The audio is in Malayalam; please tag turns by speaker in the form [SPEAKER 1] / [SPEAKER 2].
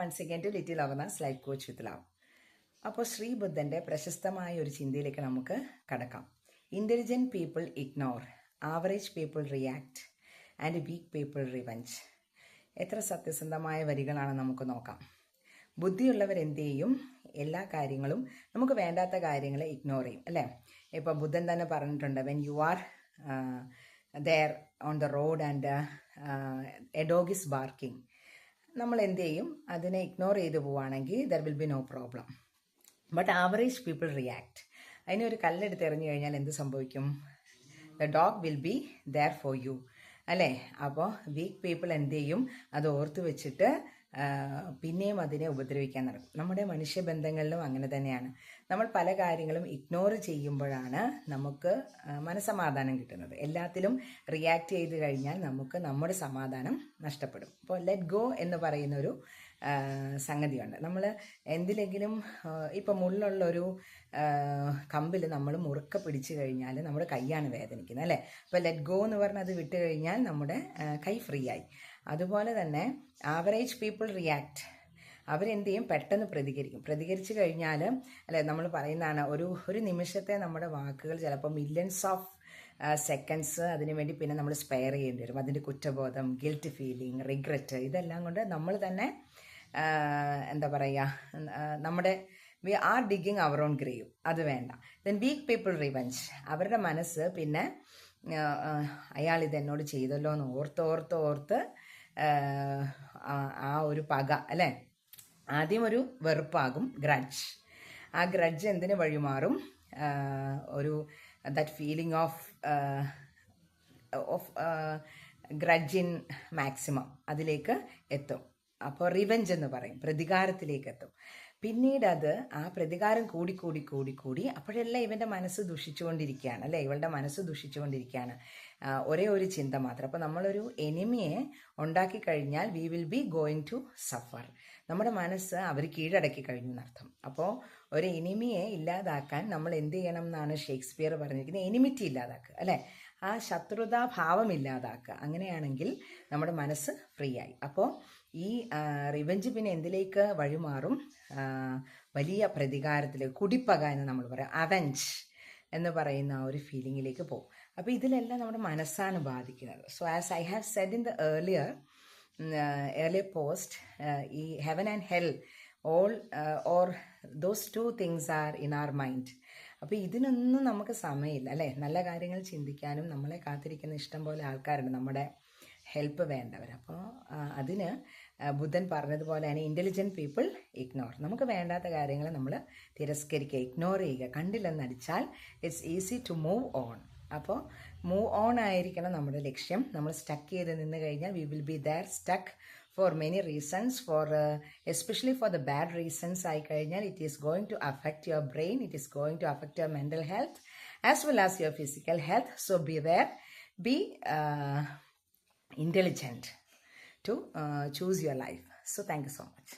[SPEAKER 1] വൺസ് അഗൈൻ ടു ലിറ്റിൽ അവർനാസ് ലൈഫ് കോച്ച് വിത്ത് ലവ് അപ്പോൾ ശ്രീ ബുദ്ധന്റെ പ്രശസ്തമായ ഒരു ചിന്തയിലേക്ക് നമുക്ക് കടക്കാം. Intelligent people ignore average people react and weak people revenge എത്ര സത്യസന്ധമായ വരികളാണ് നമുക്ക് നോക്കാം. ബുദ്ധിയുള്ളവർ എന്ത് ചെയ്യും? എല്ലാ കാര്യങ്ങളും നമുക്ക് വേണ്ടാത്ത കാര്യങ്ങളെ ഇഗ്നോർ ചെയ്യും അല്ലേ? ഇപ്പം ബുദ്ധൻ തന്നെ പറഞ്ഞിട്ടുണ്ട് when you are there on the road and a dog is barking നമ്മൾ എന്ത് ചെയ്യും അതിനെ ഇഗ്നോർ ചെയ്ത് പോവുകയാണെങ്കിൽ there will be no problem but average people react അതിനൊരു കല്ലെടുത്ത് എറിഞ്ഞു കഴിഞ്ഞാൽ എന്ത് സംഭവിക്കും? The dog will be there for you അല്ലേ? അപ്പോൾ വീക്ക് പീപ്പിൾ എന്ത് ചെയ്യും അത് ഓർത്ത് വെച്ചിട്ട് പിന്നെയും അതിനെ ഉപദ്രവിക്കാൻ നടക്കും. നമ്മുടെ മനുഷ്യബന്ധങ്ങളിലും അങ്ങനെ തന്നെയാണ്. നമ്മൾ പല കാര്യങ്ങളും ഇഗ്നോർ ചെയ്യുമ്പോഴാണ് നമുക്ക് മനസമാധാനം കിട്ടുന്നത്. എല്ലാത്തിലും റിയാക്ട് ചെയ്ത് കഴിഞ്ഞാൽ നമുക്ക് നമ്മുടെ സമാധാനം നഷ്ടപ്പെടും. അപ്പോൾ ലെറ്റ് ഗോ എന്ന് പറയുന്നൊരു സംഗതിയുണ്ട്. നമ്മൾ എന്തിലെങ്കിലും ഇപ്പം മുള്ളുള്ളൊരു കമ്പിൽ നമ്മൾ മുറുക്ക പിടിച്ചു കഴിഞ്ഞാൽ നമ്മുടെ കൈയാണ് വേദനിക്കുന്നത് അല്ലേ? അപ്പോൾ ലെറ്റ് ഗോ എന്ന് പറഞ്ഞത് അത് വിട്ട് കഴിഞ്ഞാൽ നമ്മുടെ കൈ ഫ്രീ ആയി. അതുപോലെ തന്നെ ആവറേജ് പീപ്പിൾ റിയാക്ട് അവരെന്ത് ചെയ്യും പെട്ടെന്ന് പ്രതികരിക്കും. പ്രതികരിച്ചു കഴിഞ്ഞാൽ അല്ലെ നമ്മൾ പറയുന്നതാണ് ഒരു ഒരു നിമിഷത്തെ നമ്മുടെ വാക്കുകൾ ചിലപ്പോൾ മില്യൺസ് ഓഫ് സെക്കൻഡ്സ് അതിനു വേണ്ടി പിന്നെ നമ്മൾ സ്പെയർ ചെയ്യേണ്ടി വരും. അതിന്റെ കുറ്റബോധം ഗിൽറ്റ് ഫീലിംഗ് റിഗ്രറ്റ് ഇതെല്ലാം കൊണ്ട് നമ്മൾ തന്നെ എന്താ പറയുക നമ്മുടെ we are digging our own grave അത് വേണ്ട. ദെൻ വീക്ക് പീപ്പിൾ റിവഞ്ച് അവരുടെ മനസ്സ് പിന്നെ അയാൾ ഇത് എന്നോട് ചെയ്തല്ലോ എന്ന് ഓർത്ത് ഓർത്ത് ഓർത്ത് ആ, ഒരു പക അല്ലേ? ആദ്യം ഒരു വെറുപ്പാകും ഗ്രഡ്ജ് ആ ഗ്രഡ്ജ് എന്തിനു വഴിമാറും? മാറും ഒരു that feeling of of grudge in maximum അതിലേക്ക് എത്തും. അപ്പോൾ റിവെഞ്ച് എന്ന് പറയും പ്രതികാരത്തിലേക്ക് എത്തും. പിന്നീട് അത് ആ പ്രതികാരം കൂടി കൂടി കൂടി കൂടി അപ്പോഴെല്ലാം ഇവന്റെ മനസ്സ് ദുഷിച്ചുകൊണ്ടിരിക്കുകയാണ് അല്ലേ? ഇവളുടെ മനസ്സ് ദുഷിച്ചുകൊണ്ടിരിക്കുകയാണ്. ഒരേ ഒരു ചിന്ത മാത്രം. അപ്പോൾ നമ്മളൊരു എനിമിയെ ഉണ്ടാക്കി കഴിഞ്ഞാൽ we will be going to suffer നമ്മുടെ മനസ്സ് അവർ കീഴടക്കി കഴിഞ്ഞു എന്നർത്ഥം. അപ്പോൾ ഒരു എനിമിയെ ഇല്ലാതാക്കാൻ നമ്മൾ എന്ത് ചെയ്യണം എന്നാണ് ഷേക്സ്പിയർ പറഞ്ഞിരിക്കുന്നത്. എനിമിറ്റി ഇല്ലാതാക്കുക അല്ലേ? ആ ശത്രുതാ ഭാവം ഇല്ലാതാക്കുക അങ്ങനെയാണെങ്കിൽ നമ്മുടെ മനസ്സ് ഫ്രീ ആയി അപ്പോൾ ഈ റിവഞ്ച് പിന്നെ എന്തിലേക്ക് വഴിമാറും? വലിയ പ്രതികാരത്തിലേക്ക് കുടിപ്പക എന്ന് നമ്മൾ പറയാം. അവഞ്ച് എന്ന് പറയുന്ന ആ ഒരു ഫീലിങ്ങിലേക്ക് പോകും. അപ്പോൾ ഇതിലെല്ലാം നമ്മുടെ മനസ്സാണ് ബാധിക്കുന്നത്. So as I have said in the earlier earlier post ഈ heaven and hell all or those two things are in our mind അപ്പോൾ ഇതിനൊന്നും നമുക്ക് സമയമില്ല അല്ലേ? നല്ല കാര്യങ്ങൾ ചിന്തിക്കാനും നമ്മളെ കാത്തിരിക്കുന്ന ഇഷ്ടം പോലെ ആൾക്കാരുണ്ട് നമ്മുടെ ഹെൽപ്പ് വേണ്ടവർ അപ്പോൾ അതിന് ബുദ്ധൻ പറഞ്ഞതുപോലെ തന്നെ ഇന്റലിജന്റ് പീപ്പിൾ ഇഗ്നോർ നമുക്ക് വേണ്ടാത്ത കാര്യങ്ങൾ നമ്മൾ തിരസ്കരിക്കുക ഇഗ്നോർ ചെയ്യുക. കണ്ടില്ലെന്നടിച്ചാൽ it's easy to move on അപ്പോൾ മൂവ് ഓൺ ആയിരിക്കണം നമ്മുടെ ലക്ഷ്യം. നമ്മൾ സ്റ്റക്ക് ചെയ്ത് നിന്ന് കഴിഞ്ഞാൽ we will be there stuck For many reasons for especially for the bad reasons ആയി കഴിഞ്ഞാൽ it is going to affect your brain it is going to affect your mental health as well as your physical health so be aware be intelligent to uh, choose your life. So, thank you so much.